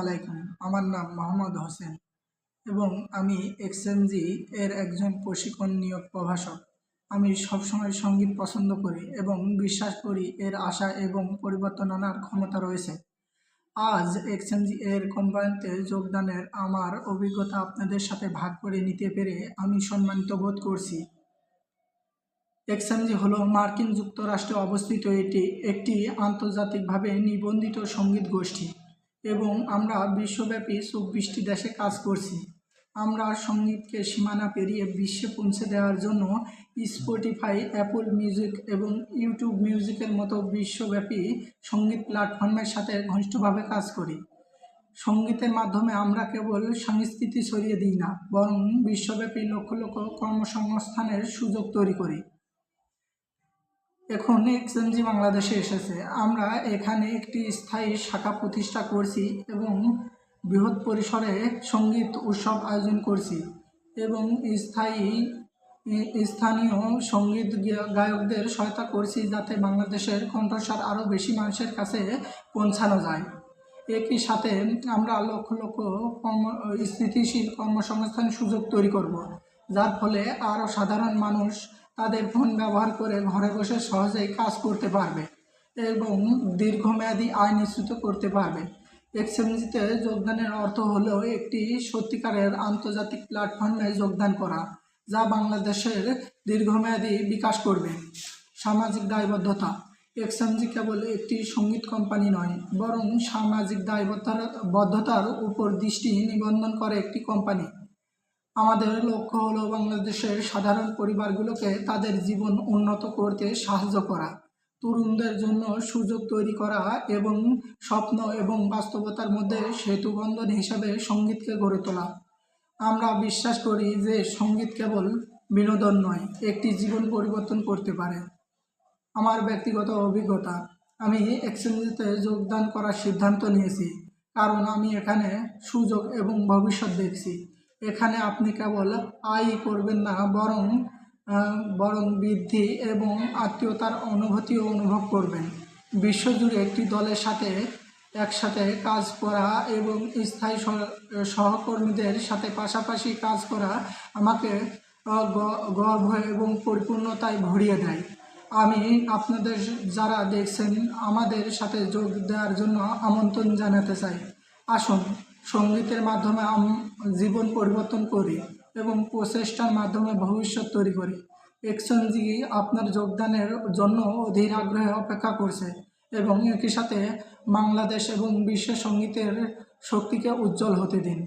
আলাইকুম। আমার নাম মোহাম্মদ হোসেন এবং আমি এক্সএনজি এর একজন প্রশিক্ষণ নিয়োগ প্রভাষক। আমি সবসময় সংগীত পছন্দ করি এবং বিশ্বাস করি এর আশা এবং পরিবর্তন আনার ক্ষমতা রয়েছে। আজ এক্সএমজি এর কোম্পানিতে যোগদানের আমার অভিজ্ঞতা আপনাদের সাথে ভাগ করে নিতে পেরে আমি সম্মানিত বোধ করছি। এক্সএমজি হলো মার্কিন যুক্তরাষ্ট্রে অবস্থিত এটি একটি আন্তর্জাতিকভাবে নিবন্ধিত সংগীত গোষ্ঠী। এবং আমরা বিশ্বব্যাপী চব্বিশটি দেশে কাজ করছি। আমরা সঙ্গীতকে সীমানা পেরিয়ে বিশ্বে পৌঁছে দেওয়ার জন্য স্পটিফাই অ্যাপল মিউজিক এবং ইউটিউব মিউজিকের মতো বিশ্বব্যাপী সংগীত প্ল্যাটফর্মের সাথে ঘনিষ্ঠভাবে কাজ করি। সঙ্গীতের মাধ্যমে আমরা কেবল সংস্কৃতি ছড়িয়ে দিই না, বরং বিশ্বব্যাপী লক্ষ লক্ষ কর্মসংস্থানের সুযোগ তৈরি করি। এখন এক্সএমজি বাংলাদেশে এসেছে। আমরা এখানে একটি স্থায়ী শাখা প্রতিষ্ঠা করছি এবং বৃহৎ পরিসরে সংগীত উৎসব আয়োজন করছি এবং স্থায়ী স্থানীয় সংগীত গায়কদের সহায়তা করছি যাতে বাংলাদেশের কণ্ঠস্বর আরও বেশি মানুষের কাছে পৌঁছানো যায়। একই সাথে আমরা লক্ষ লক্ষ কর্ম, স্থিতিশীল কর্মসংস্থান সুযোগ তৈরি করব, যার ফলে আরও সাধারণ মানুষ তাদের ফোন ব্যবহার করে ঘরে বসে সহজেই কাজ করতে পারবে এবং দীর্ঘমেয়াদী আয় নিশ্চিত করতে পারবে। এক্সএমজিতে যোগদানের অর্থ হলো একটি সত্যিকারের আন্তর্জাতিক প্ল্যাটফর্মে যোগদান করা, যা বাংলাদেশের দীর্ঘমেয়াদী বিকাশ করবে। সামাজিক দায়বদ্ধতা। এক্সএমজি কেবল একটি সংগীত কোম্পানি নয়, বরং সামাজিক দায়বদ্ধতার বদ্ধতার উপর দৃষ্টি নিবন্ধন করে একটি কোম্পানি। আমাদের লক্ষ্য হলো বাংলাদেশের সাধারণ পরিবারগুলোকে তাদের জীবন উন্নত করতে সাহায্য করা, তরুণদের জন্য সুযোগ তৈরি করা এবং স্বপ্ন এবং বাস্তবতার মধ্যে সেতুবন্ধন হিসাবে সঙ্গীতকে গড়ে তোলা। আমরা বিশ্বাস করি যে সংগীত কেবল বিনোদন নয়, একটি জীবন পরিবর্তন করতে পারে। আমার ব্যক্তিগত অভিজ্ঞতা, আমি এক্সচেঞ্জিতে যোগদান করার সিদ্ধান্ত নিয়েছি, কারণ আমি এখানে সুযোগ এবং ভবিষ্যৎ দেখছি। এখানে আপনি কেবল আয় করবেন না, বরং বরং বৃদ্ধি এবং আত্মীয়তার অনুভূতিও অনুভব করবেন। বিশ্বজুড়ে একটি দলের সাথে একসাথে কাজ করা এবং স্থায়ী সহকর্মীদের সাথে পাশাপাশি কাজ করা আমাকে গর্ব এবং পরিপূর্ণতায় ভরিয়ে দেয়। আমি আপনাদের যারা দেখছেন, আমাদের সাথে যোগ দেওয়ার জন্য আমন্ত্রণ জানাতে চাই। আসুন। সঙ্গীতের মাধ্যমে আমি জীবন পরিবর্তন করি এবং প্রচেষ্টার মাধ্যমে ভবিষ্যৎ তৈরি করি। এক্সচেঞ্জি আপনার যোগদানের জন্য অধীর আগ্রহে অপেক্ষা করছে এবং একই সাথে বাংলাদেশ এবং বিশ্ব সঙ্গীতের শক্তিকে উজ্জ্বল হতে দিন।